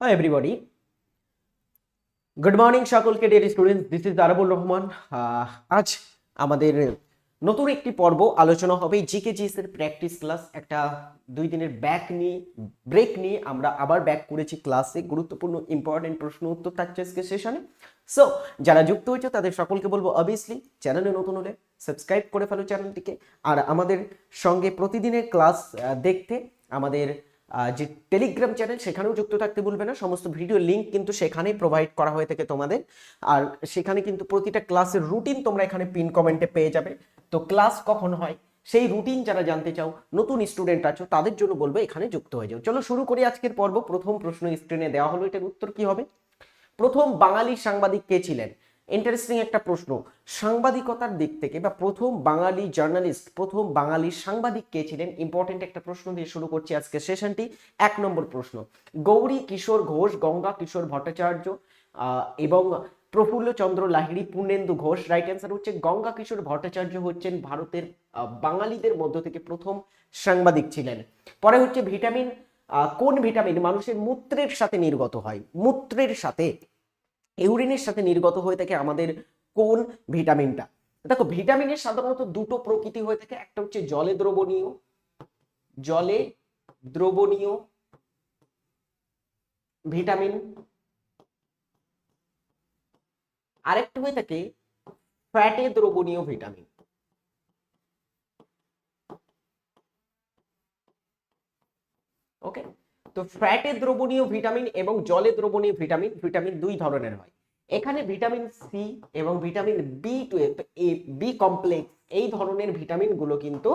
Hi, everybody. Good morning সকলকে dear students this is Arbul Rahman আজ আমাদের নতুন একটি পর্ব আলোচনা হবে জিকে জিএস প্র্যাকটিস ক্লাস একটা দুই দিনের ব্যাক নিয়ে ব্রেক নিয়ে আমরা আবার ব্যাক করেছি ক্লাসে গুরুত্বপূর্ণ ইম্পর্টেন্ট প্রশ্ন উত্তর থাকছে আজকে সেশনে সো যারা যুক্ত হয়েছে, তাদের সকলকে বলব অবভিয়াসলি চ্যানেলে নতুন হলে সাবস্ক্রাইব করে ফেলো চ্যানেলটিকে আর আমাদের সঙ্গে প্রতিদিনের ক্লাস দেখতে আমাদের যে টেলিগ্রাম চ্যানেল সেখানেও যুক্ত থাকতে ভুলবে না। সমস্ত ভিডিও লিংক কিন্তু সেখানেই প্রোভাইড করা হয়ে থাকে তোমাদের। আর সেখানে কিন্তু প্রতিটা ক্লাসের রুটিন তোমরা এখানে পিন কমেন্টে পেয়ে যাবে। তো ক্লাস কখন হয়, সেই রুটিন যারা জানতে চাও, নতুন স্টুডেন্ট আছো, তাদের জন্য বলব এখানে যুক্ত হয়ে যাও। চলো শুরু করি আজকের পর্ব। প্রথম প্রশ্ন স্ক্রিনে দেওয়া হলো, এটার উত্তর কি হবে? প্রথম বাঙালি সাংবাদিক কে ছিলেন? ইন্টারেস্টিং একটা প্রশ্ন। সাংবাদিকতার দিক থেকে বা প্রথম বাঙালি জার্নালিস্ট প্রথম বাঙালি সাংবাদিক কে ছিলেন? ইম্পর্টেন্ট একটা প্রশ্ন দিয়ে শুরু করছি আজকে সেশনটি এক নম্বর প্রশ্ন। গৌরী কিশোর ঘোষ, গঙ্গা কিশোর ভট্টাচার্য এবং প্রফুল্ল চন্দ্র লাহিড়ী, পূর্ণেন্দু ঘোষ। রাইট অ্যান্সার হচ্ছে গঙ্গা কিশোর ভট্টাচার্য হচ্ছেন ভারতের বাঙালিদের মধ্য থেকে প্রথম সাংবাদিক ছিলেন। পরে হচ্ছে ভিটামিন কোন ভিটামিন মানুষের মূত্রের সাথে নির্গত হয়? মূত্রের সাথে ইউরিনের সাথে নির্গত হয়ে থাকে আমাদের কোন ভিটামিনটা? দেখো, ভিটামিনের সাধারণত দুটো প্রকৃতি হয়ে থাকে, একটা হচ্ছে জলে দ্রবণীয় জলে দ্রবণীয় ভিটামিন, আরেকটা হয়ে থাকে ফ্যাটে দ্রবণীয় ভিটামিন। ওকে তো ফ্যাটে দ্রবণীয় ভিটামিন এবং জলে দ্রবণীয় ভিটামিন ভিটামিন দুই ধরনের হয়। এখানে ভিটামিন সি এবং ভিটামিন বি টুয়েলভ এ বি কমপ্লেক্স এই ধরনের ভিটামিনগুলো কিন্তু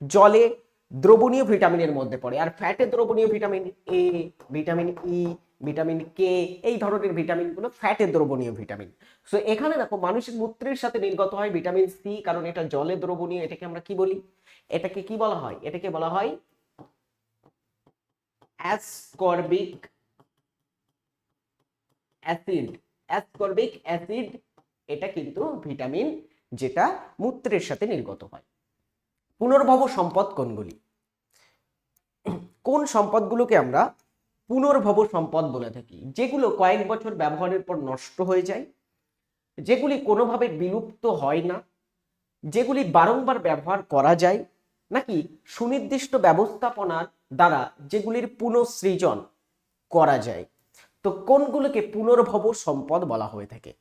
জলে দ্রবণীয় ভিটামিনের মধ্যে পড়ে। আর ফ্যাটে দ্রবণীয় vitamin A vitamin E vitamin K এই ধরনের ভিটামিনগুলো ফ্যাটে দ্রবণীয় ভিটামিন সো এখানে দেখো মানুষের মূত্রের সাথে নির্গত হয় ভিটামিন সি কারণ এটা জলে দ্রবণীয়, এটাকে আমরা কি বলি? এটাকে কি বলা হয়? এটাকে বলা হয় অ্যাসকর্বিক অ্যাসিড। অ্যাসকর্বিক অ্যাসিড, এটা কিন্তু ভিটামিন, যেটা মূত্রের সাথে নির্গত হয়। পুনর্ভব সম্পদ কোনগুলি? কোন সম্পদগুলোকে আমরা পুনর্ভব সম্পদ বলে থাকি? যেগুলো কয়েক বছর ব্যবহারের পর নষ্ট হয়ে যায়, যেগুলি কোনোভাবে বিলুপ্ত হয় না, যেগুলি বারংবার ব্যবহার করা যায় নাকি সুনির্দিষ্ট ব্যবস্থাপনার দ্বারা যেগুলির পুনঃসৃজন করা যায়? তো কোনগুলোকে পুনর্ভব সম্পদ বলা হয়ে থাকে?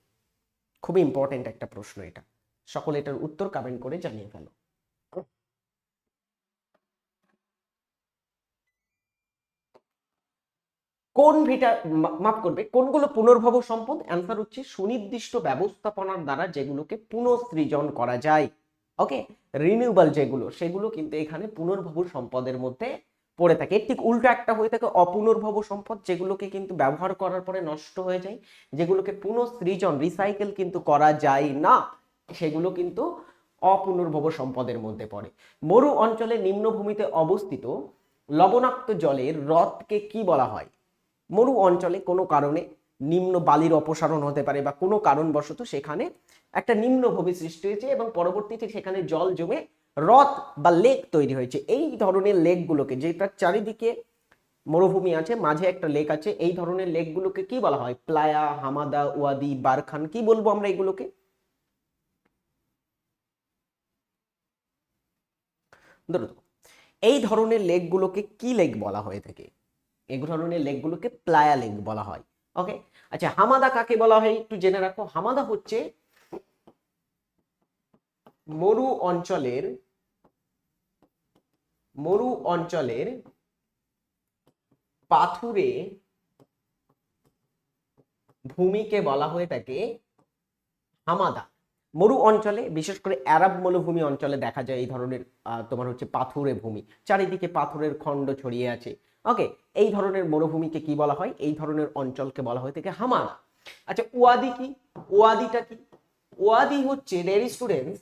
খুবই ইম্পর্টেন্ট একটা প্রশ্ন এটা। সকলে এটার উত্তর কমেন্ট করে জানিয়ে ফেলো। কোন ভিটা মাফ করবে, কোনগুলো পুনর্ভব সম্পদ? অ্যান্সার হচ্ছে সুনির্দিষ্ট ব্যবস্থাপনার দ্বারা যেগুলোকে পুনঃসৃজন করা যায়। ওকে রিনিউবল যেগুলো, সেগুলো কিন্তু এখানে পুনর্ভব সম্পদের মধ্যে পড়ে থাকে। ঠিক উল্টো একটা হয়ে থাকে অপুনর্ভব সম্পদ, যেগুলোকে কিন্তু ব্যবহার করার পরে নষ্ট হয়ে যায়, যেগুলোকে পুনঃসৃজন রিসাইকেল কিন্তু করা যায় না, সেগুলো কিন্তু অপুনর্ভব সম্পদের মধ্যে পড়ে। মরু অঞ্চলে নিম্নভূমিতে অবস্থিত লবণাক্ত জলের হ্রদকে কি বলা হয়? মরু অঞ্চলে কোনো কারণে নিম্ন বালির অপসারণ হতে পারে বা কোনো কারণবশত সেখানে একটা নিম্নভূমি সৃষ্টি হয়েছে এবং পরবর্তীতে সেখানে জল জমে হ্রদ বা লেক তৈরি হয়েছে। এই ধরনের লেকগুলোকে যেটার চারিদিকে মরুভূমি আছে, মাঝে একটা লেক আছে, এই ধরনের লেকগুলোকে কি বলা হয়? প্লায়া, হামাদা ওয়াদি বারখান, কি বলব আমরা এগুলোকে? এই ধরনের লেকগুলোকে কি লেক বলা হয়ে থাকে? এই ধরনের লেকগুলোকে প্লায়া লেক বলা হয়। ওকে আচ্ছা হামাদা কাকে বলা হয় একটু জেনে রাখো। হামাদা হচ্ছে মরু অঞ্চলের মরু অঞ্চলের পাথুরে ভূমিকে বলা হয়ে থাকে হামাদা। মরু অঞ্চলে, বিশেষ করে অ্যারাব মরুভূমি অঞ্চলে দেখা যায় এই ধরনের তোমার হচ্ছে পাথুরে ভূমি। চারিদিকে পাথরের খণ্ড ছড়িয়ে আছে। ওকে এই ধরনের মরুভূমিকে কি বলা হয়? এই ধরনের অঞ্চলকে বলা হয় থেকে হামাদা আচ্ছা ওয়াদি কি? ওয়াদিটা কি? ওয়াদি হচ্ছে ডেয়ারি স্টুডেন্টস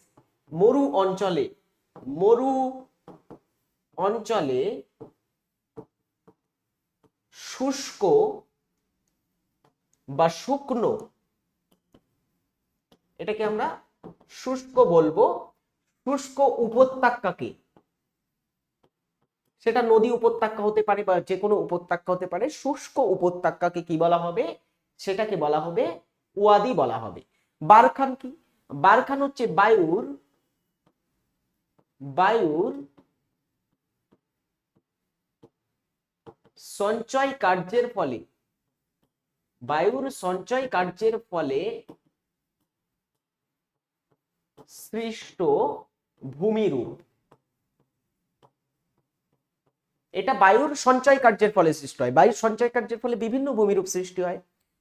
মরু অঞ্চলে মরু অঞ্চলে শুষ্ক বা শুকনো, এটাকে আমরা শুষ্ক বলব, শুষ্ক উপত্যকাকে সেটা নদী উপত্যকা হতে পারে বা যে কোনো উপত্যকা হতে পারে, শুষ্ক উপত্যকাকে কি বলা হবে? সেটাকে বলা হবে ওয়াদি বলা হবে। বারখান কি? বারখান হচ্ছে বায়ুর বায়ুর সঞ্চয় কার্যের ফলে, বায়ুর সঞ্চয় কার্যের ফলে সৃষ্ট ভূমিরূপ। এটা বায়ুর সঞ্চয় কার্যের ফলে সৃষ্টি হয়। বায়ুর সঞ্চয় কার্যের ফলে বিভিন্ন ভূমিরূপ সৃষ্টি হয়।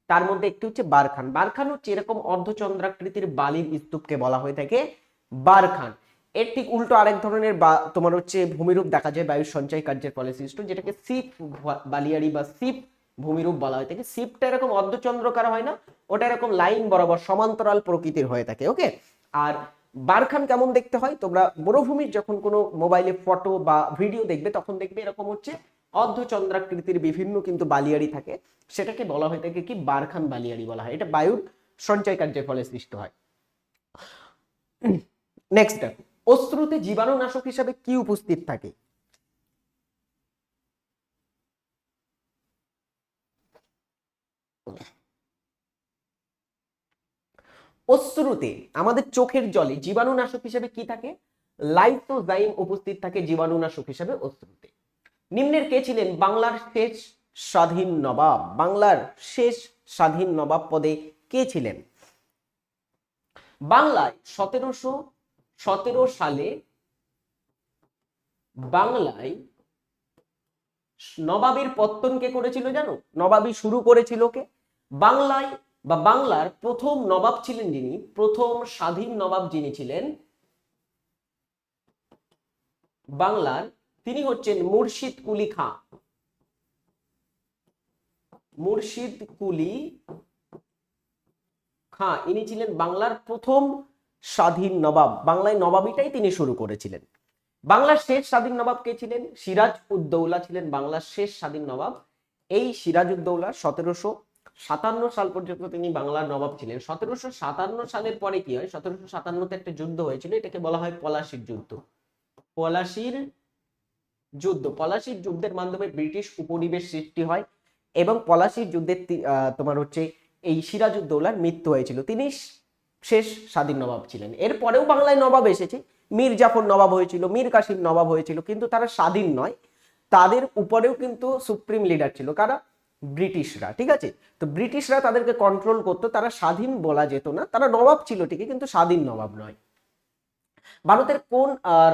তার মধ্যে একটি হচ্ছে বারখান। বারখান হচ্ছে এরকম অর্ধচন্দ্রাকৃতির বালির স্তূপকে বলা হয়ে থাকে বারখান। এর ঠিক উল্টো আরেক ধরনের বা- তোমার হচ্ছে ভূমিরূপ দেখা যায় বায়ুর সঞ্চয় কার্যের ফলে সৃষ্ট, যেটাকে সিপ বালিয়াড়ি বা সিপ ভূমিরূপ বলা হয়ে থাকে। সিপটা এরকম অর্ধচন্দ্রকার হয় না, ওটা এরকম লাইন বরাবর সমান্তরাল প্রকৃতির হয়ে থাকে ওকে আর বারখান কেমন দেখতে হয়? তোমরা মরুভূমির যখন কোনো মোবাইলে ফটো বা ভিডিও দেখবে, তখন দেখবে এরকম হচ্ছে, অর্ধচন্দ্রাকৃতির বিভিন্ন কিন্তু বালিয়াড়ি থাকে। সেটাকে বলা হয়ে থাকে কি বারখান বালিয়াড়ি বলা হয়? এটা বায়ুর সঞ্চয় কার্যের ফলে সৃষ্ট হয়। নেক্সট অশ্রুতে জীবাণুনাশক হিসাবে কি উপস্থিত থাকে? অশ্রুতে, আমাদের চোখের জলে জীবাণুনাশক হিসেবে কি থাকে? লাইসোজাইম উপস্থিত থাকে জীবাণুনাশক হিসেবে অশ্রুতে। নিম্নের কে ছিলেন? বাংলার শেষ স্বাধীন নবাব। বাংলার শেষ স্বাধীন নবাব পদে কে ছিলেন? বাংলায় সতেরোশো সতেরো সালে বাংলায় নবাবের পত্তন কে করেছিল জানো? নবাবই শুরু করেছিল কে? বাংলায় বা বাংলার প্রথম নবাব ছিলেন যিনি, প্রথম স্বাধীন নবাব যিনি ছিলেন, বাংলার তিনি হচ্ছেন মুর্শিদ কুলি খাঁ। মুর্শিদ কুলি খাঁ, ইনি ছিলেন বাংলার প্রথম স্বাধীন নবাব। বাংলায় নবাবিটাই তিনি শুরু করেছিলেন। বাংলার শেষ স্বাধীন নবাব কে ছিলেন? সিরাজ উদ্দৌলা ছিলেন বাংলার শেষ স্বাধীন নবাব। এই সিরাজ উদ্দৌলা সতেরোশো সাতান্ন সাল পর্যন্ত তিনি বাংলার নবাব ছিলেন। সতেরোশো সাতান্ন সালের পরে কি হয়? সতেরোশো সাতান্নতে একটা যুদ্ধ হয়েছিল, এটাকে বলা হয় পলাশির যুদ্ধ। পলাশির যুদ্ধ, পলাশির যুদ্ধের মাধ্যমে ব্রিটিশ উপনিবেশ সৃষ্টি হয় এবং পলাশির যুদ্ধের তোমার হচ্ছে এই সিরাজউদ্দৌলার মৃত্যু হয়েছিল। তিনি শেষ স্বাধীন নবাব ছিলেন। এরপরেও বাংলায় নবাব এসেছে। মীর জাফর নবাব হয়েছিল, মীর কাসিম নবাব হয়েছিল, কিন্তু তারা স্বাধীন নয়। তাদের উপরেও কিন্তু সুপ্রিম লিডার ছিল। কারা? ব্রিটিশরা, ঠিক আছে? তো ব্রিটিশরা তাদেরকে কন্ট্রোল করতো, তারা স্বাধীন বলা যেত না, তারা নবাব ছিল ঠিকই, কিন্তু স্বাধীন নবাব নয়। ভারতের কোন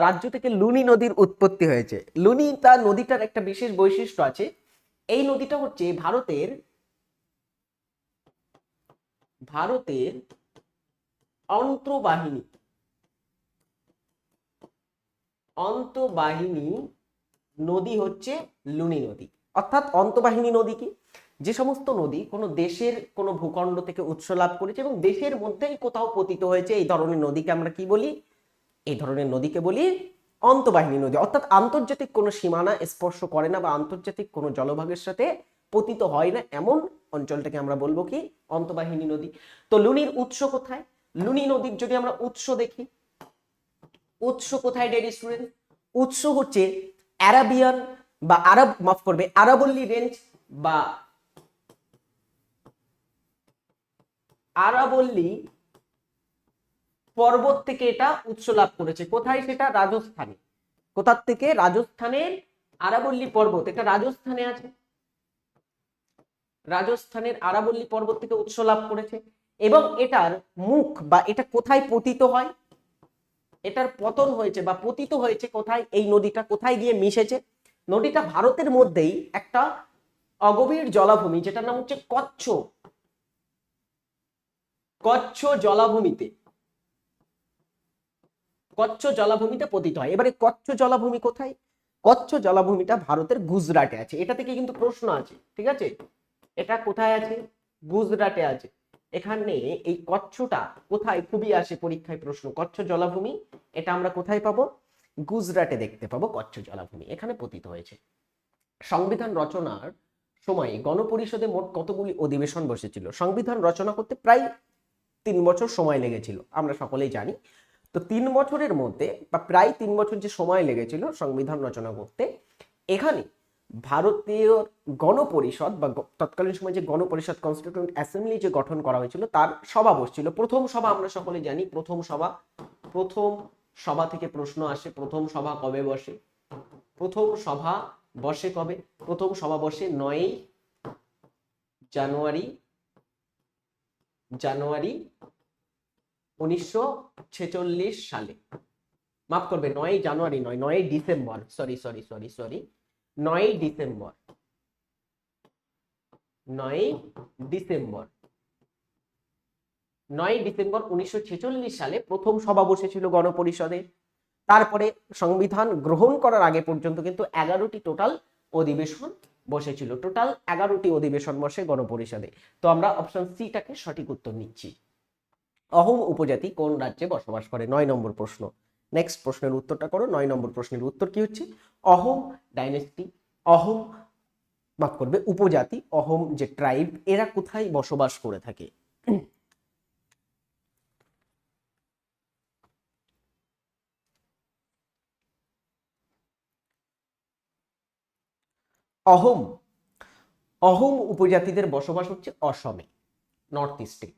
রাজ্য থেকে লুনি নদীর উৎপত্তি হয়েছে? লুনি তার নদীটার একটা বিশেষ বৈশিষ্ট্য আছে। এই নদীটা হচ্ছে ভারতের ভারতের অন্তর্বাহিনী। অন্তবাহিনী নদী হচ্ছে লুনি নদী। অর্থাৎ অন্তবাহিনী নদী কি? যে সমস্ত নদী কোনো দেশের কোনো ভূখণ্ড থেকে উৎস লাভ করেছে এবং দেশের মধ্যেই কোথাও পতিত হয়েছে এই ধরনের নদীকে আমরা কি বলি? এই ধরনের নদীকে বলি অন্তবাহিনী নদী। অর্থাৎ আন্তর্জাতিক কোনো সীমানা স্পর্শ করে না বা আন্তর্জাতিক কোনো জলভাগের সাথে পতিত হয় না এমন অঞ্চলটাকে আমরা বলব কি? অন্তবাহিনী নদী। তো লুনির উৎস কোথায়? লুনি নদীর যদি আমরা উৎস দেখি, উৎস কোথায় ডেরি স্টুডেন্ট উৎস হচ্ছে অ্যারাবিয়ান বা আরব, মাফ করবে, আরাবল্লী রেঞ্জ বা আরাবল্লী পর্বত থেকে এটা উৎস লাভ করেছে। কোথায় সেটা? রাজস্থানে। কোথার থেকে? রাজস্থানের আরাবল্লী পর্বত। এটা রাজস্থানে আছে। রাজস্থানের আরাবল্লী পর্বত থেকে উৎস লাভ করেছে। এবং এটার মুখ বা এটা কোথায় পতিত হয়? এটার পতন হয়েছে বা পতিত হয়েছে কোথায়? এই নদীটা কোথায় গিয়ে মিশেছে? নদীটা ভারতের মধ্যেই একটা অগভীর জলাভূমি, যেটার নাম হচ্ছে কচ্ছ। কচ্ছ জলাভূমিতে। কচ্ছ জলাভূমিতে পতিত হয়। এবারে কচ্ছ জলাভূমি কোথায়? কচ্ছ জলাভূমিটা ভারতের গুজরাটে আছে। এটা থেকে কিন্তু প্রশ্ন আছে, ঠিক আছে? এটা কোথায় আছে? গুজরাটে আছে। এখানে এই কচ্ছটা কোথায়? খুবই আসে পরীক্ষায় প্রশ্ন। কচ্ছ জলাভূমি, এটা আমরা কোথায় পাবো? গুজরাটে দেখতে পাবো কচ্ছ জলাভূমি, এখানে পতিত হয়েছে। সংবিধান রচনার সময় গণপরিষদে মোট কতগুলি অধিবেশন বসেছিল? সংবিধান রচনা করতে প্রায় তিন বছর সময় লেগেছিল, আমরা সকলেই জানি। তো তিন বছরের মধ্যে বা প্রায় তিন বছর যে সময় লেগেছিল সংবিধান রচনা করতে, এখানে ভারতীয় গণপরিষদ বা তৎকালীন সময় যে গণপরিষদ কনস্টিটিউন্ট অ্যাসেম্বলি যে গঠন করা হয়েছিল, তার সভা বসছিল। প্রথম সভা আমরা সকলে জানি, প্রথম সভা, প্রথম সভা থেকে প্রশ্ন আসে, প্রথম সভা কবে বসে? প্রথম সভা বসে কবে? প্রথম সভা বসে নয়ই জানুয়ারি জানুয়ারি উনিশশো ছেচল্লিশ সালে। মাফ করবে, নয় জানুয়ারি নয় নয় December. Sorry sorry sorry sorry. নয় ডিসেম্বর। নয় ডিসেম্বর। নয় ডিসেম্বর উনিশশো ছেচল্লিশ সালে প্রথম সভা বসেছিল গণপরিষদে। তারপরে সংবিধান গ্রহণ করার আগে পর্যন্ত কিন্তু এগারোটি টোটাল অধিবেশন বসেছিল। টোটাল এগারোটি অধিবেশন বসে গণপরিষদে। তো আমরা অপশন সিটাকে সঠিক উত্তর নিচ্ছি। অহোম উপজাতি কোন রাজ্যে বসবাস করে? নয় নম্বর প্রশ্ন। নেক্সট প্রশ্নের উত্তরটা করো। নয় নম্বর প্রশ্নের উত্তর কি হচ্ছে? অহোম ডাইনেস্টি অহোম, মাফ করবে, উপজাতি, অহোম যে ট্রাইব এরা কোথায় বসবাস করে থাকে? অহোম। অহোম উপজাতিদের বসবাস হচ্ছে অসমে নর্থ ইস্টে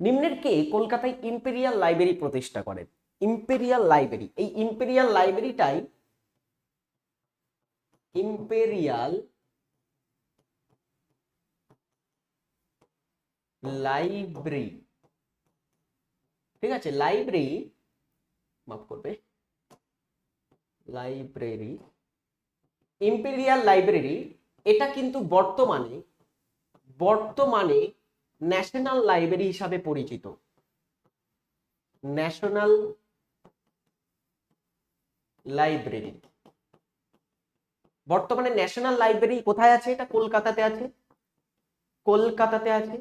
নিম্নের কে কলকাতায় ইম্পেরিয়াল লাইব্রেরি প্রতিষ্ঠা করেন। ইম্পেরিয়াল লাইব্রেরি এই ইম্পেরিয়াল লাইব্রেরিটাই ইম্পেরিয়াল লাইব্রেরি ঠিক আছে লাইব্রেরি মাফ করবে লাইব্রেরি ইম্পেরিয়াল লাইব্রেরি এটা কিন্তু বর্তমানে বর্তমানে ন্যাশনাল লাইব্রেরি হিসাবে পরিচিত। ন্যাশনাল লাইব্রেরি বর্তমানে ন্যাশনাল লাইব্রেরি কোথায় আছে? এটা কলকাতাতে আছে। কলকাতাতে আছে।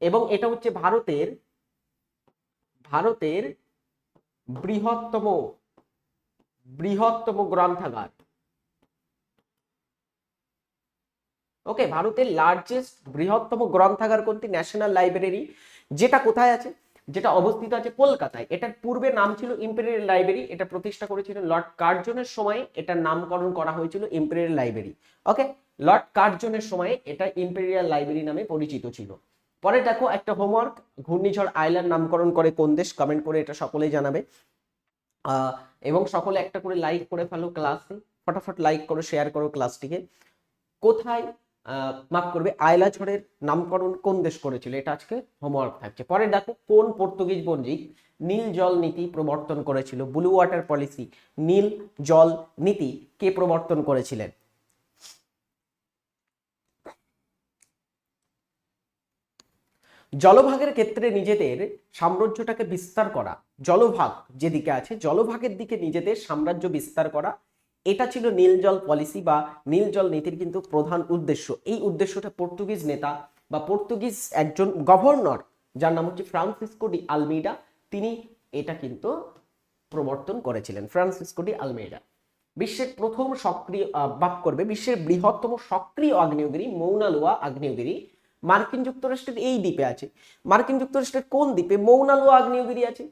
এবং এটা হচ্ছে ভারতের ভারতের বৃহত্তম বৃহত্তম গ্রন্থাগার। ওকে ভারতের লার্জেস্ট বৃহত্তম গ্রন্থাগার কোনটি ন্যাশনাল লাইব্রেরি যেটা কোথায় আছে? যেটা অবস্থিত আছে কলকাতায়। এটার পূর্বে নাম ছিল ইম্পেরিয়াল লাইব্রেরি এটা প্রতিষ্ঠা করেছিলেন লর্ড কার্জনের সময়, এটার নামকরণ করা হয়েছিল ইম্পেরিয়াল লাইব্রেরি ওকে লর্ড কার্জনের সময় এটা ইম্পেরিয়াল লাইব্রেরি নামে পরিচিত ছিল। পরে দেখো একটা হোমওয়ার্ক ঘূর্ণিঝড় আইল্যান্ড নামকরণ করে কোন দেশ কমেন্ট করে এটা সকলেই জানাবে। এবং সকলে একটা করে লাইক করে ফেলো ক্লাসে ফটাফট লাইক করো শেয়ার করো ক্লাসটিকে কোথায় মাফ করবে আয়লা ঝড়ের নামকরণ কোন দেশ করেছিল? এটা আজকে হোমওয়ার্ক থাকছে। পরে দেখো, কোন পর্তুগিজ বণিক নীল জল নীতি প্রবর্তন করেছিল? ব্লু ওয়াটার পলিসি নীল জল নীতি কে প্রবর্তন করেছিলেন? জলভাগের ক্ষেত্রে নিজেদের সাম্রাজ্যটাকে বিস্তার করা, জলভাগ যেদিকে আছে, জলভাগের দিকে নিজেদের সাম্রাজ্য বিস্তার করা এটা ছিল নীল জল পলিসি বা নীল জল নীতির কিন্তু প্রধান উদ্দেশ্য। এই উদ্দেশ্যটা পর্তুগিজ নেতা বা পর্তুগিজ একজন গভর্নর যার নাম হচ্ছে ফ্রান্সিসকো ডি আলমেইডা তিনি এটা কিন্তু প্রবর্তন করেছিলেন ফ্রান্সিসকো ডি আলমেইডা বিশ্বের প্রথম সক্রিয় বাক করবে, বিশ্বের বৃহত্তম সক্রিয় আগ্নেয়গিরি মৌনালোয়া আগ্নেয়গিরি। মার্কিন যুক্তরাষ্ট্রের এই দ্বীপে আছে। মার্কিন যুক্তরাষ্ট্রের কোন দ্বীপে মৌনালোয়া আগ্নেয়গিরি আছে?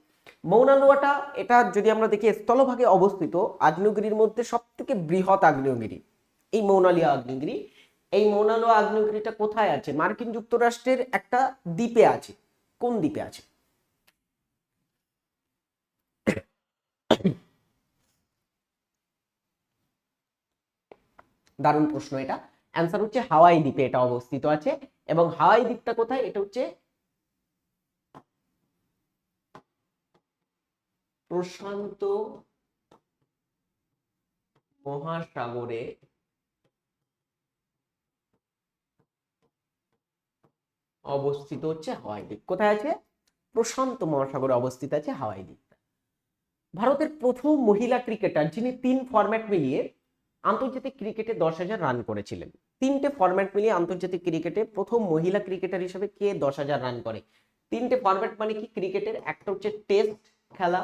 মৌনালোয়াটা, এটা যদি আমরা দেখি, স্থলভাগে অবস্থিত আগ্নেয়গিরির মধ্যে সব থেকে বৃহৎ আগ্নেয়গিরি। এই মৌনালিয়া আগ্নেয়গিরি, এই মৌনালোয়া আগ্নেয়গিরিটা কোথায় আছে? মার্কিন যুক্তরাষ্ট্রের একটা দ্বীপে আছে। কোন দ্বীপে আছে? দারুণ প্রশ্ন এটা। অ্যান্সার হচ্ছে হাওয়াই দ্বীপে এটা অবস্থিত আছে। এবং হাওয়াই দ্বীপটা কোথায়? এটা হচ্ছে প্রশান্ত মহাসাগরে অবস্থিত হচ্ছে হাওয়াই দ্বীপ। কোথায় আছে? প্রশান্ত মহাসাগরে অবস্থিত আছে হাওয়াই দ্বীপ। ভারতের প্রথম মহিলা ক্রিকেটার যিনি তিন ফরম্যাট মিলিয়ে আন্তর্জাতিক ক্রিকেটে দশ হাজার রান করেছিলেন। তিনটে ফরম্যাট মিলিয়ে আন্তর্জাতিক ক্রিকেটে প্রথম মহিলা ক্রিকেটার হিসেবে কে দশ হাজার রান করে? তিনটে ফরম্যাট মানে কি? ক্রিকেটের একটা হচ্ছে টেস্ট খেলা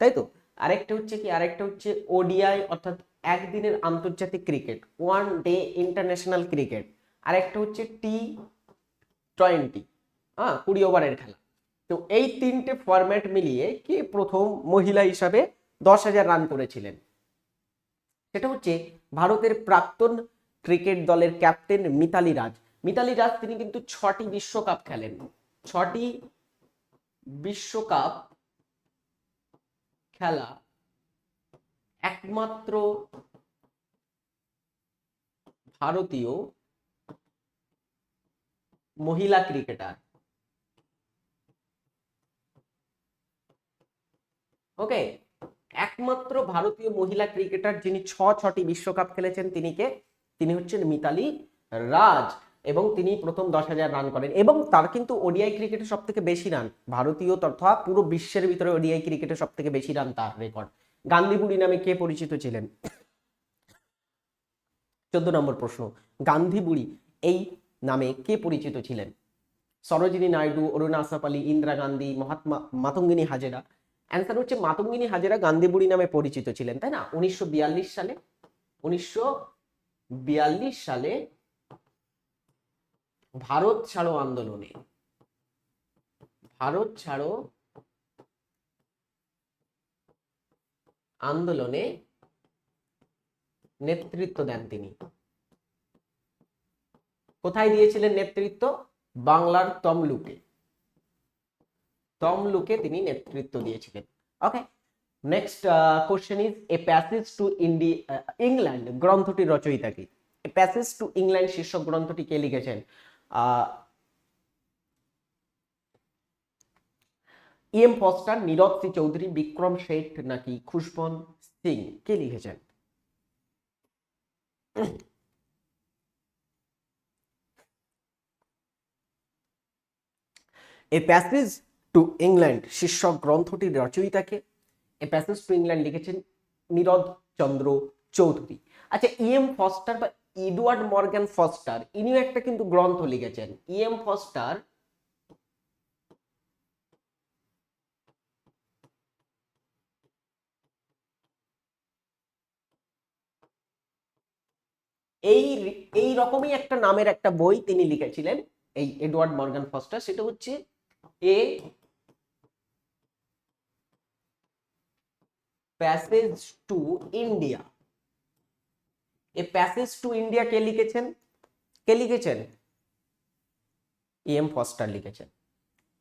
তাই তো? আরেকটা হচ্ছে কি? আরেকটা হচ্ছে ওডিআই অর্থাৎ একদিনের আন্তর্জাতিক cricket, one day international cricket. আরেকটা হচ্ছে টি টোয়েন্টি হ্যাঁ কুড়ি ওভারের খেলা। তো এই তিনটে ফরম্যাট মিলিয়ে কে প্রথম মহিলা হিসাবে দশ হাজার রান করেছিলেন? সেটা হচ্ছে ভারতের প্রাক্তন ক্রিকেট দলের ক্যাপ্টেন মিতালি রাজ। মিতালি রাজ তিনি কিন্তু ছটি বিশ্বকাপ খেলেন। ছটি বিশ্বকাপ খেলা একমাত্র ভারতীয় মহিলা ক্রিকেটার। ওকে, একমাত্র ভারতীয় মহিলা ক্রিকেটার যিনি ছ ছটি বিশ্বকাপ খেলেছেন, তিনি কে? তিনি হচ্ছেন মিতালি রাজ। এবং তিনি প্রথম দশ হাজার রান করেন এবং তার কিন্তু ওডিআই ক্রিকেটে সব থেকে বেশি রান ভারতীয় তথা পুরো বিশ্বের ভিতরে ওডিআই ক্রিকেটে সব থেকে বেশি রান তার রেকর্ড গান্ধীবুড়ি নামে কে পরিচিত ছিলেন? চোদ্দ নম্বর প্রশ্ন গান্ধীবুড়ি এই নামে কে পরিচিত ছিলেন? সরোজিনী নাইডু, অরুণা আসাফ আলী ইন্দিরা গান্ধী, মহাত্মা মাতঙ্গিনী হাজেরা। অ্যান্সার হচ্ছে মাতঙ্গিনী হাজেরা গান্ধীবুড়ি নামে পরিচিত ছিলেন, তাই না? উনিশশো বিয়াল্লিশ সালে, উনিশশো বিয়াল্লিশ সালে ভারত ছাড়ো আন্দোলনে। ভারত ছাড়ো আন্দোলনে নেতৃত্ব দেন তিনি। কোথায় দিয়েছিলেন নেতৃত্ব? বাংলার তমলুকে। তমলুকে তিনি নেতৃত্ব দিয়েছিলেন। Okay next question is a passage to India England গ্রন্থটির রচয়িতা কি? প্যাসেজ টু ইংল্যান্ড শীর্ষক গ্রন্থটি কে লিখেছেন? E M Forster Nirad C Chaudhuri Vikram Seth নাকি খুশবন্ত সিং, কে লিখেছেন? এ প্যাসেজ টু ইংল্যান্ড শীর্ষক গ্রন্থটির রচয়িতাকে। এ প্যাসেজ টু ইংল্যান্ড লিখেছেন নীরদ চন্দ্র চৌধুরী আচ্ছা ইএম ফস্টার বা ইডওয়ার্ড মর্গান ফস্টার ইনিও একটা কিন্তু গ্রন্থ লিখেছেন ইএম ফস্টার এই এই রকমই একটা নামের একটা বই তিনি লিখেছিলেন, এই এডওয়ার্ড মর্গান ফস্টার সেটা হচ্ছে a passage to India a passage to India কে লিখেছেন? কে লিখেছেন? এম ফস্টার লিখেছেন।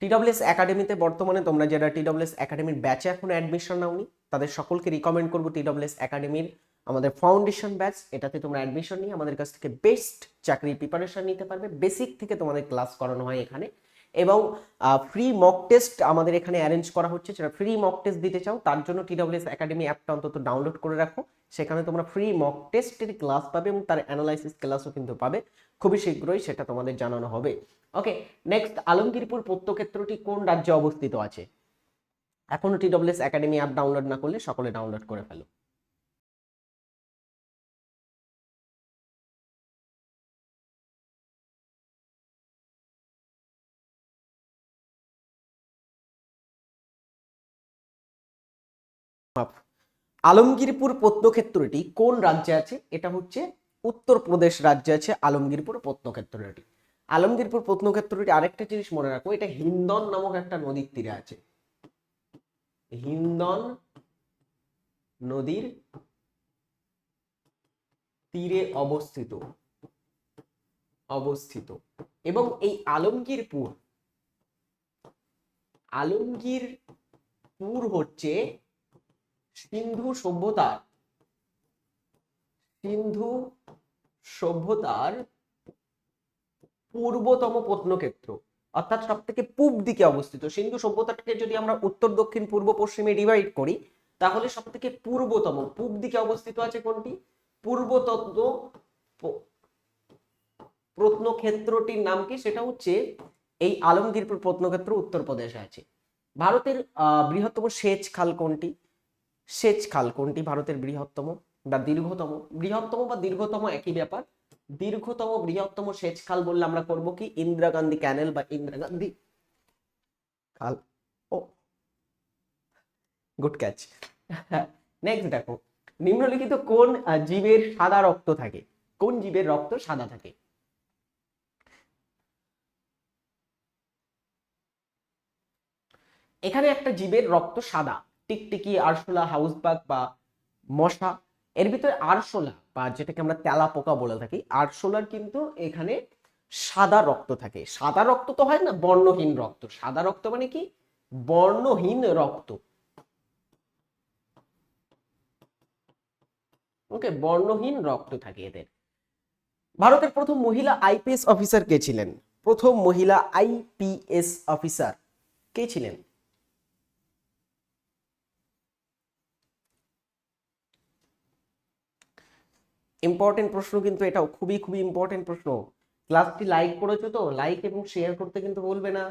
টিডব্লিউএস একাডেমিতে বর্তমানে তোমরা যারা টিডব্লিউএস একাডেমির ব্যাচে এখনও অ্যাডমিশন নাওনি, তাদের সকলকে রিকমেন্ড করব টিডব্লিউএস একাডেমির আমাদের ফাউন্ডেশন ব্যাচ এটাতে তোমরা অ্যাডমিশন নিয়ে আমাদের কাছ থেকে বেস্ট চাকরির প্রিপারেশন নিতে পারবে। বেসিক থেকে তোমাদের ক্লাস করানো হয় এখানে। এবং ফ্রি মক টেস্ট আমাদের এখানে অ্যারেঞ্জ করা হচ্ছে। যারা ফ্রি মক টেস্ট দিতে চাও, তার জন্য টিডব্লিউএস একাডেমি অ্যাপটা অন্তত ডাউনলোড করে রাখো। সেখানে তোমরা ফ্রি মক টেস্টের ক্লাস পাবে এবং তার অ্যানালাইসিস ক্লাসও কিন্তু পাবে। খুবই শীঘ্রই সেটা তোমাদের জানানো হবে। ওকে নেক্সট আলমগীরপুর প্রত্যক্ষেত্রটি কোন রাজ্যে অবস্থিত আছে? এখনও টিডব্লিউএস একাডেমি অ্যাপ ডাউনলোড না করলে সকলে ডাউনলোড করে ফেলো। আলমগীরপুর প্রত্নক্ষেত্রটি কোন রাজ্যে আছে? এটা হচ্ছে উত্তরপ্রদেশ রাজ্যে আছে আলমগীরপুর প্রত্নক্ষেত্রটি। আলমগীরপুর প্রত্নক্ষেত্রটি আরেকটা জিনিস মনে রাখো, এটা হিন্দন নামক একটা নদীর তীরে আছে। হিন্দন নদীর তীরে অবস্থিত অবস্থিত। এবং এই আলমগীরপুর আলমগীরপুর হচ্ছে সিন্ধু সভ্যতার সিন্ধু সভ্যতার পূর্বতম প্রত্নক্ষেত্র, অর্থাৎ সব থেকে পূব দিকে অবস্থিত। সিন্ধু সভ্যতাটাকে যদি আমরা উত্তর, দক্ষিণ, পূর্ব, পশ্চিমে ডিভাইড করি, তাহলে সব থেকে পূর্বতম, পূব দিকে অবস্থিত আছে কোনটি? পূর্বতত্ত্ব প্রত্নক্ষেত্রটির নাম কি? সেটা হচ্ছে এই আলমগীরপুর প্রত্নক্ষেত্র উত্তরপ্রদেশে আছে। ভারতের বৃহত্তম সেচ খাল কোনটি? সেচ খাল কোনটি ভারতের বৃহত্তম বা দীর্ঘতম? বৃহত্তম বা দীর্ঘতম একই ব্যাপার। দীর্ঘতম, বৃহত্তম সেচ খাল বললে আমরা করব কি? ইন্দিরা গান্ধী ক্যানেল বা ইন্দিরা গান্ধী খাল। ও। গুড ক্যাচ নেক্সট দেখো। নিম্নলিখিত কোন জীবের সাদা রক্ত থাকে? কোন জীবের রক্ত সাদা থাকে? এখানে একটা জীবের রক্ত সাদা। টিকটিকি, আরশোলা হাউসবাগ বা মশা, এর ভিতরে আরশোলা বা যেটাকে আমরা তেলা পোকা বলে থাকি, আরশোলার কিন্তু এখানে সাদা রক্ত থাকে। সাদা রক্ত তো হয় না, বর্ণহীন রক্ত। সাদা রক্ত মানে কি? বর্ণহীন রক্ত। ওকে, বর্ণহীন রক্ত থাকে এদের। ভারতের প্রথম মহিলা আইপিএস অফিসার কে ছিলেন? প্রথম মহিলা আইপিএস অফিসার কে ছিলেন? ইম্পর্টেন্ট প্রশ্ন কিন্তু এটাও খুবই খুবই ইম্পর্টেন্ট প্রশ্ন। ক্লাসটি লাইক করেছ তো লাইক এবং শেয়ার করতে কিন্তু বলবে না।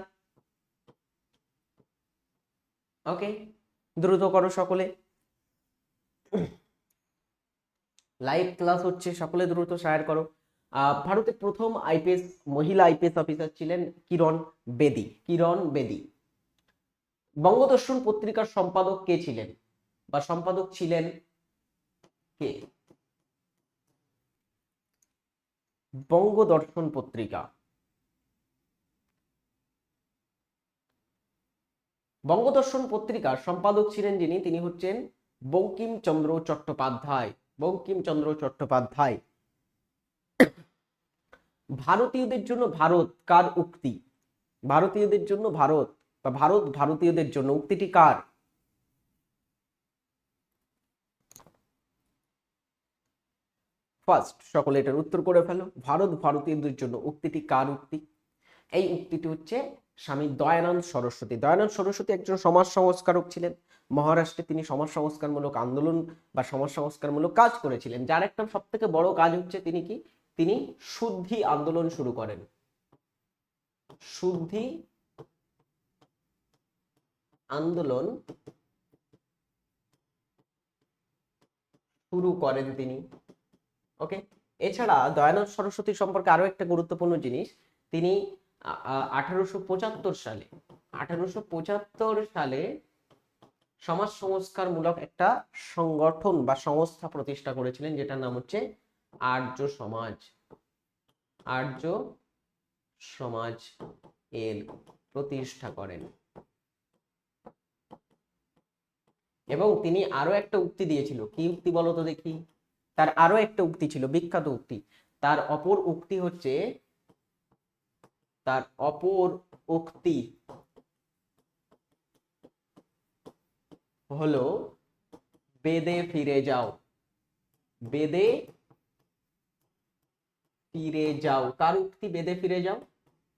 ওকে দ্রুত করো সকলে। লাইভ ক্লাস হচ্ছে সকলে দ্রুত শেয়ার করো। আহ, ভারতের প্রথম আইপিএস মহিলা আইপিএস অফিসার ছিলেন কিরণ বেদি কিরণ বেদি। বঙ্গদর্শন পত্রিকার সম্পাদক কে ছিলেন? বা সম্পাদক ছিলেন কে? বঙ্গদর্শন পত্রিকা। বঙ্গদর্শন পত্রিকার সম্পাদক ছিলেন যিনি, তিনি হচ্ছেন বঙ্কিমচন্দ্র চট্টোপাধ্যায়। বঙ্কিমচন্দ্র চট্টোপাধ্যায়। ভারতীয়দের জন্য ভারত কার উক্তি? ভারতীয়দের জন্য ভারত বা ভারত ভারতীয়দের জন্য উক্তিটি কার? ফার্স্ট সকলে এটার উত্তর করে ফেলো। ভারত, ভারতীয়দের জন্য উক্তিটি কার উক্তি? এই উক্তিটি হচ্ছে স্বামী দয়ানন্দ সরস্বতী। দয়ানন্দ সরস্বতী একজন সমাজ সংস্কারক ছিলেন। মহারাষ্ট্রে তিনি সমাজ সংস্কারমূলক আন্দোলন বা সমাজ সংস্কারমূলক কাজ করেছিলেন। যার একটা সব থেকে বড় কাজ হচ্ছে তিনি কি? তিনি শুদ্ধি আন্দোলন শুরু করেন। শুদ্ধি আন্দোলন শুরু করেন তিনি। ওকে এছাড়া দয়ানন্দ সরস্বতী সম্পর্কে আরও একটা গুরুত্বপূর্ণ জিনিস, তিনি আঠারোশো পঁচাত্তর সালে, আঠারোশো পঁচাত্তর সালে সমাজ সংস্কারমূলক একটা সংগঠন বা সংস্থা প্রতিষ্ঠা করেছিলেন, যেটার নাম হচ্ছে আর্য সমাজ। আর্য সমাজ এর প্রতিষ্ঠা করেন। এবং তিনি আরও একটা উক্তি দিয়েছিল। কি উক্তি বলতো দেখি? তার আরও একটা উক্তি ছিল, বিখ্যাত উক্তি। তার অপর উক্তি হচ্ছে, তার অপর উক্তি হলো, বেদে ফিরে যাও। বেদে ফিরে যাও। কার উক্তি? বেদে ফিরে যাও?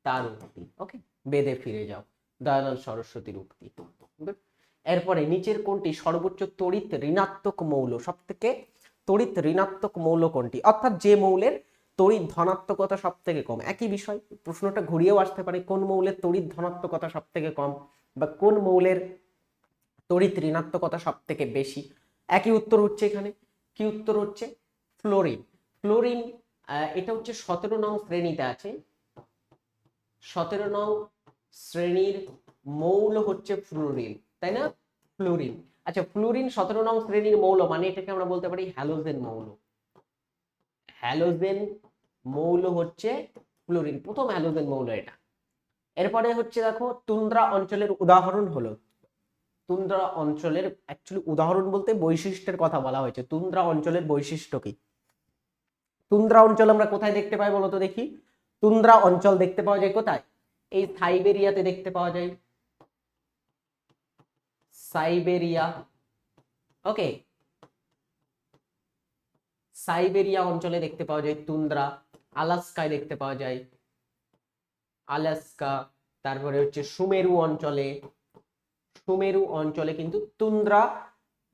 তার উক্তি ওকে বেদে ফিরে যাও। দয়ানন্দ সরস্বতীর উক্তি। এরপরে নিচের কোনটি? সর্বোচ্চ তড়িৎ ঋণাত্মক মৌল সব থেকে তড়িৎ ঋণাত্মক মৌল কোনটি? অর্থাৎ যে মৌলের তড়িৎ ধনাত্মকতা সব থেকে কম। একই বিষয়, প্রশ্নটা ঘুরিয়েও আসতে পারে, কোন মৌলের তড়িৎ ধনাত্মকতা সব থেকে কম বা কোন মৌলের তড়িৎ ঋণাত্মকতা সব থেকে বেশি? একই উত্তর হচ্ছে এখানে। কি উত্তর হচ্ছে? ফ্লোরিন। ফ্লোরিন এটা হচ্ছে সতেরো নং শ্রেণীতে আছে। সতেরো নং শ্রেণির মৌল হচ্ছে ফ্লোরিন, তাই না? ফ্লোরিন। আচ্ছা ফ্লোরিন সতেরো নং শ্রেণির মৌল মানে এটাকে আমরা বলতে পারি হ্যালোজেন মৌল। হ্যালোজেন মৌল হচ্ছে ফ্লোরিন প্রথম হ্যালোজেন মৌল এটা। এরপরে হচ্ছে দেখো, তুন্দ্রা অঞ্চলের উদাহরণ হলো। তুন্দ্রা অঞ্চলের অ্যাকচুয়ালি উদাহরণ বলতে বৈশিষ্ট্যের কথা বলা হয়েছে। তুন্দ্রা অঞ্চলের বৈশিষ্ট্য কি? তুন্দ্রা অঞ্চল আমরা কোথায় দেখতে পাই বলতো দেখি? তুন্দ্রা অঞ্চল দেখতে পাওয়া যায় কোথায়? এই সাইবেরিয়াতে দেখতে পাওয়া যায়। সাইবেরিয়া। ওকে। সাইবেরিয়া অঞ্চলে দেখতে পাওয়া যায় তুন্দ্রা, আলাস্কায় দেখতে পাওয়া যায় আলাস্কা, তারপরে হচ্ছে সুমেরু অঞ্চলে। সুমেরু অঞ্চলে কিন্তু তুন্দ্রা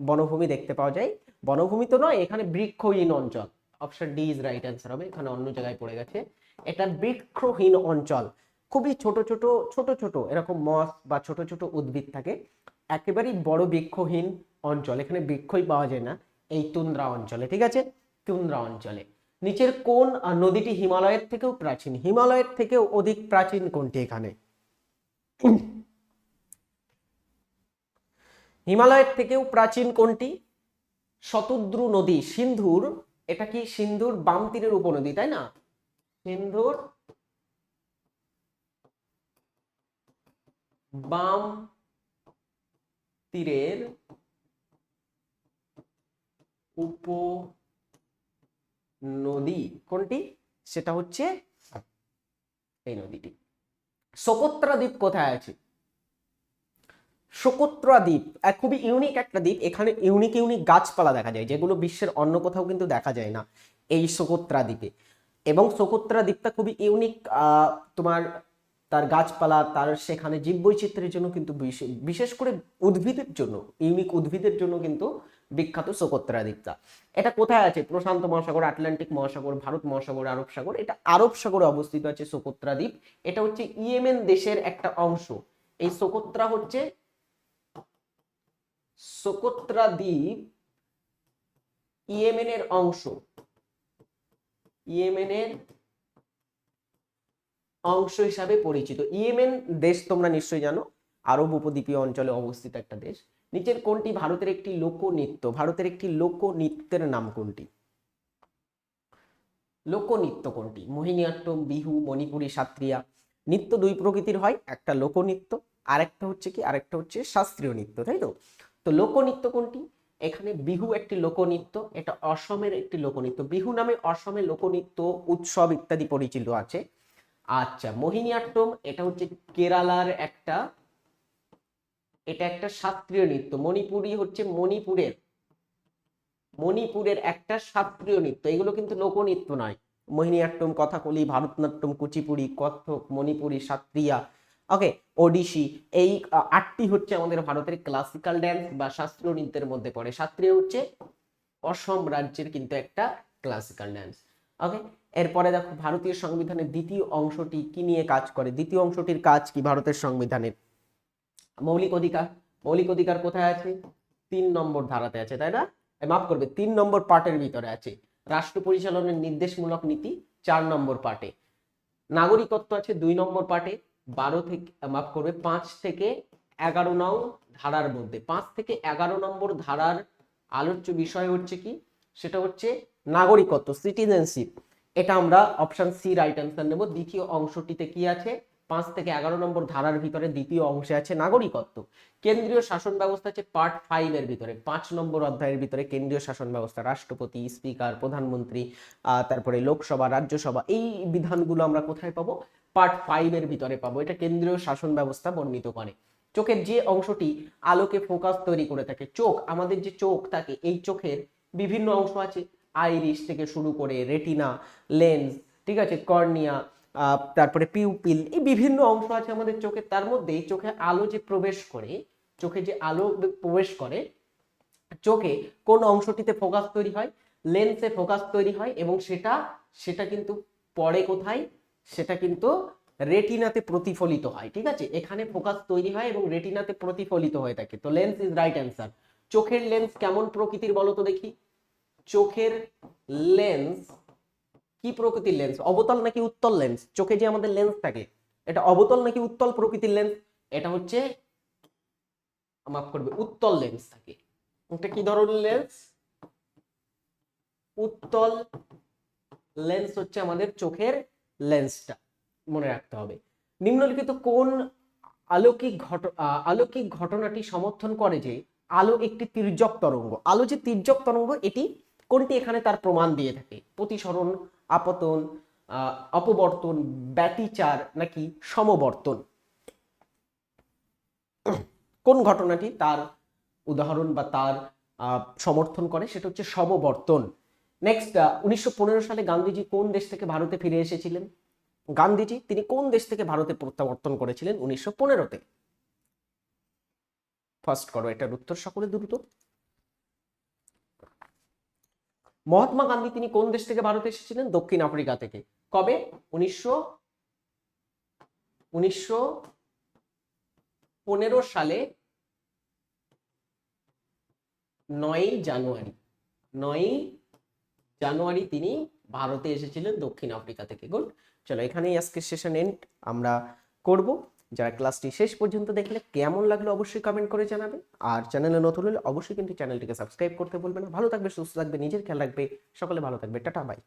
বনভূমি দেখতে পাওয়া যায়। বনভূমি তো নয়, এখানে বৃক্ষহীন অঞ্চল। Option D is right answer হবে, এখানে অন্য জায়গায় পড়ে গেছে। এটা বৃক্ষহীন অঞ্চল। খুবই ছোট ছোট ছোট ছোট, এরকম মস বা ছোট ছোট উদ্ভিদ থাকে। একেবারেই বড় বৃক্ষহীন অঞ্চল। এখানে বৃক্ষই পাওয়া যায় না। এই তুন্দ্রা অঞ্চলে, ঠিক আছে? তুন্দ্রা অঞ্চলে। নিচের কোন নদীটি হিমালয়ের থেকেও প্রাচীন? হিমালয়ের থেকেও অধিক প্রাচীন কোনটি এখানে? হিমালয়ের থেকেও প্রাচীন কোনটি? শতদ্রু নদী, সিন্ধুর। এটা কি সিন্ধুর বাম তীরের উপনদী, তাই না? সিন্ধুর বাম তীরের উপ নদী কোনটি? সেটা হচ্ছে এই নদীটি। সোকোত্রা দ্বীপ কোথায় আছে? সোকোত্রা দ্বীপ এক খুবই ইউনিক একটা দ্বীপ। এখানে ইউনিক ইউনিক গাছপালা দেখা যায়, যেগুলো বিশ্বের অন্য কোথাও কিন্তু দেখা যায় না, এই সোকোত্রা দ্বীপে এবং সোকোত্রা দ্বীপটা খুবই ইউনিক তোমার তার গাছপালা, তার সেখানে জীববৈচিত্র্যের জন্য কিন্তু বিশেষ করে উদ্ভিদের জন্য, ইউনিক উদ্ভিদের জন্য কিন্তু বিখ্যাত সোকোত্রা দ্বীপটা। এটা কোথায় আছে? প্রশান্ত মহাসাগর, আটলান্টিক মহাসাগর, ভারত মহাসাগর, আরব সাগর, এটা আরব সাগরে অবস্থিত আছে সোকোত্রা দ্বীপ। এটা হচ্ছে ইয়েমেন দেশের একটা অংশ। এই সোকোত্রা হচ্ছে সোকোত্রা দ্বীপ ইয়েমেনের অংশ। ইয়েমেনের অংশ হিসাবে পরিচিত। ইয়েমেন দেশ তোমরা নিশ্চয়ই জানো। আরব উপদ্বীপীয় অঞ্চলে অবস্থিত একটা দেশ। নিচের কোনটি? ভারতের একটি লোকনৃত্য। ভারতের একটি লোকনৃত্যের নাম কোনটি? লোকনৃত্য কোনটি? মোহিনীয়াট্টম, বিহু, মণিপুরী, সাত্রিয়া। নৃত্য দুই প্রকৃতির হয়, একটা লোকনৃত্য, আরেকটা হচ্ছে কি? আরেকটা হচ্ছে শাস্ত্রীয় নৃত্য, তাই তো? তো লোকনৃত্য কোনটি? এখানে বিহু একটি লোকনৃত্য, এটা অসমের একটি লোকনৃত্য। বিহু নামে অসমে লোকনৃত্য, উৎসব ইত্যাদি পরিচিত আছে। আচ্ছা মোহিনীয়াট্টম এটা হচ্ছে কেরালার একটা, এটা একটা শাস্ত্রীয় নৃত্য। মণিপুরি হচ্ছে মণিপুরের মণিপুরের একটা শাস্ত্রীয় নৃত্য। এগুলো কিন্তু লোকনৃত্য নয়। মোহিনীয়াট্টম কথাকলি, ভারতনাট্যম, কুচিপুড়ি, কত্থক, মণিপুরি, সাত্রিয়া, ওকে ওডিসি এই আটটি হচ্ছে আমাদের ভারতের ক্লাসিক্যাল ড্যান্স বা শাস্ত্রীয় নৃত্যের মধ্যে পড়ে। শাস্ত্রীয় হচ্ছে অসম রাজ্যের কিন্তু একটা ক্লাসিক্যাল ড্যান্স ওকে? এরপরে দেখো ভারতীয় সংবিধানের দ্বিতীয় অংশটি কি নিয়ে কাজ করে? দ্বিতীয় অংশটির কাজ কি ভারতের সংবিধানের? মৌলিক অধিকার মৌলিক অধিকার কোথায় আছে? তিন নম্বর ধারাতে আছে, তাই না? মাফ করবে, তিন নম্বর পার্টের ভিতরে আছে। রাষ্ট্র পরিচালনের নির্দেশমূলক নীতি, চার নম্বর পার্টে। নাগরিকত্ব আছে দুই নম্বর পার্টে, বারো থেকে মাফ করবে, পাঁচ থেকে এগারো নং ধারার মধ্যে। পাঁচ থেকে এগারো নম্বর ধারার আলোচ্য বিষয় হচ্ছে কি? সেটা হচ্ছে নাগরিকত্ব, সিটিজেনশিপ। এটা আমরা অপশন সি রাইট অ্যান্সার নেব। দ্বিতীয় অংশটিতে কি আছে? পাঁচ থেকে এগারো নম্বর ধারার ভিতরে দ্বিতীয় অংশে আছে নাগরিকত্ব। কেন্দ্রীয় শাসন ব্যবস্থা আছে পার্ট ফাইভ এর ভিতরে। পাঁচ নম্বর অধ্যায়ের ভিতরে কেন্দ্রীয় শাসন ব্যবস্থা, রাষ্ট্রপতি স্পিকার প্রধানমন্ত্রী তারপরে লোকসভা, রাজ্যসভা, এই বিধানগুলো আমরা কোথায় পাবো? পার্ট ফাইভ এর ভিতরে পাবো। এটা কেন্দ্রীয় শাসন ব্যবস্থা বর্ণিত করে। চোখের যে অংশটি আলোকে ফোকাস তৈরি করে থাকে, চোখ, আমাদের যে চোখ থাকে, এই চোখের বিভিন্ন অংশ আছে। আইরিশ থেকে শুরু করে রেটিনা, লেন্স, ঠিক আছে, কর্নিয়া তারপরে পিউপিল, এই বিভিন্ন অংশ আছে আমাদের চোখে। তার মধ্যে চোখে আলো যে প্রবেশ করে, চোখে যে আলো প্রবেশ করে, চোখে কোন অংশটিতে ফোকাস তৈরি হয়? লেন্সে ফোকাস তৈরি হয় এবং সেটা সেটা কিন্তু পরে কোথায়? সেটা কিন্তু রেটিনাতে প্রতিফলিত হয়, ঠিক আছে? এখানে ফোকাস তৈরি হয় এবং রেটিনাতে প্রতিফলিত হয়ে থাকে। তো লেন্স ইজ রাইট অ্যান্সার। চোখের লেন্স কেমন প্রকৃতির বলো তো দেখি? চোখের লেন্স কি প্রকৃতির লেন্স অবতল নাকি উত্তল লেন্স চোখে যে আমাদের লেন্স থাকে, এটা অবতল নাকি উত্তল প্রকৃতির লেন্স এটা হচ্ছে, মাফ করবে, উত্তল লেন্স থাকে। এটা কি ধরনের লেন্স উত্তল লেন্স হচ্ছে আমাদের চোখের লেন্সটা মনে রাখতে হবে। নিম্নলিখিত কোন আলৌকিক ঘট আলৌকিক ঘটনাটি সমর্থন করে যে আলো একটি তির্যক তরঙ্গ? আলো যে তির্যক তরঙ্গ, এটি কোনটি এখানে তার প্রমাণ দিয়ে থাকে? প্রতিসরণ, আপতন অপবর্তন, ব্যতিচার নাকি সমবর্তন? কোন ঘটনাটি তার উদাহরণ বা তার সমর্থন করে? সেটা হচ্ছে সমবর্তন। নেক্সট উনিশশো পনেরো সালে গান্ধীজি কোন দেশ থেকে ভারতে ফিরে এসেছিলেন? গান্ধীজি, তিনি কোন দেশ থেকে ভারতে প্রত্যাবর্তন করেছিলেন উনিশশো পনেরোতে? ফার্স্ট করো, এটার উত্তর সকলে দ্রুত। মহাত্মা গান্ধী তিনি কোন দেশ থেকে ভারতে এসেছিলেন? দক্ষিণ আফ্রিকা থেকে। কবে? উনিশশো উনিশশো পনেরো সালে নয়ই জানুয়ারি নয়ই জানুয়ারি তিনি ভারতে এসেছিলেন দক্ষিণ আফ্রিকা থেকে। গুড। চলো এখানেই আজকে সেশন এন্ড আমরা করব। যারা ক্লাসটি শেষ পর্যন্ত দেখলে কেমন লাগল অবশ্যই কমেন্ট করে জানাবে। আর চ্যানেলে নতুন হলে অবশ্যই কিন্তু চ্যানেলটিকে সাবস্ক্রাইব করতে বলবে না। ভালো থাকবে, সুস্থ থাকবে, নিজের খেয়াল রাখবে। সকলে ভালো থাকবে। Tata bye